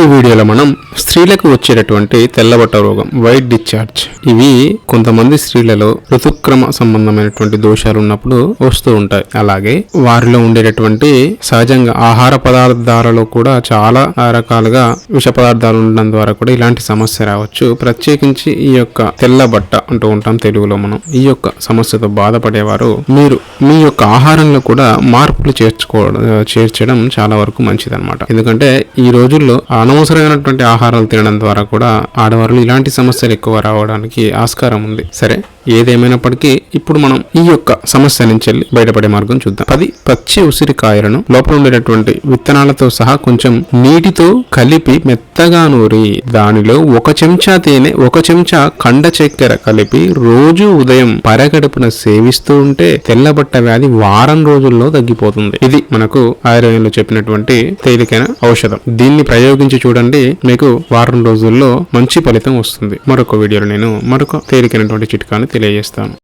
ఈ వీడియోలో మనం స్త్రీలకు వచ్చేటటువంటి తెల్లబట్ట రోగం వైట్ డిశ్చార్జ్. ఇవి కొంతమంది స్త్రీలలో ఋతుక్రమ సంబంధమైనటువంటి దోషాలు ఉన్నప్పుడు వస్తూ ఉంటాయి. అలాగే వారిలో ఉండేటటువంటి సహజంగా ఆహార పదార్థాలలో కూడా చాలా రకాలుగా విష పదార్థాలు ఉండడం ద్వారా కూడా ఇలాంటి సమస్య రావచ్చు. ప్రత్యేకించి ఈ యొక్క తెల్లబట్ట అంటూ ఉంటాం తెలుగులో మనం. ఈ యొక్క సమస్యతో బాధపడేవారు మీరు మీ యొక్క ఆహారంలో కూడా మార్పులు చేర్చుకోవడం చేర్చడం చాలా వరకు మంచిదన్నమాట. ఎందుకంటే ఈ రోజుల్లో అనవసరమైనటువంటి ఆహారాలు తినడం ద్వారా కూడా ఆడవారులు ఇలాంటి సమస్యలు ఎక్కువ రావడానికి రావడానికి ఆస్కారం ఉంది. సరే ఏదేమైనప్పటికీ ఇప్పుడు మనం ఈ యొక్క సమస్య నుంచి వెళ్ళి బయటపడే మార్గం చూద్దాం. పది పచ్చి ఉసిరికాయలను లోపల ఉండేటటువంటి విత్తనాలతో సహా కొంచెం నీటితో కలిపి మెత్తగా నూరి దానిలో ఒక చెంచా తేనె ఒక చెంచా కండ చక్కెర కలిపి రోజు ఉదయం పరగడుపున సేవిస్తూ ఉంటే తెల్లబట్ట వ్యాధి వారం రోజుల్లో తగ్గిపోతుంది. ఇది మనకు ఆయుర్వేదంలో చెప్పినటువంటి తేలికైన ఔషధం. దీన్ని ప్రయోగించి చూడండి మీకు వారం రోజుల్లో మంచి ఫలితం వస్తుంది. మరొక వీడియోలో నేను మరొక తేలికైనటువంటి చిట్కాను తెలియజేస్తాను.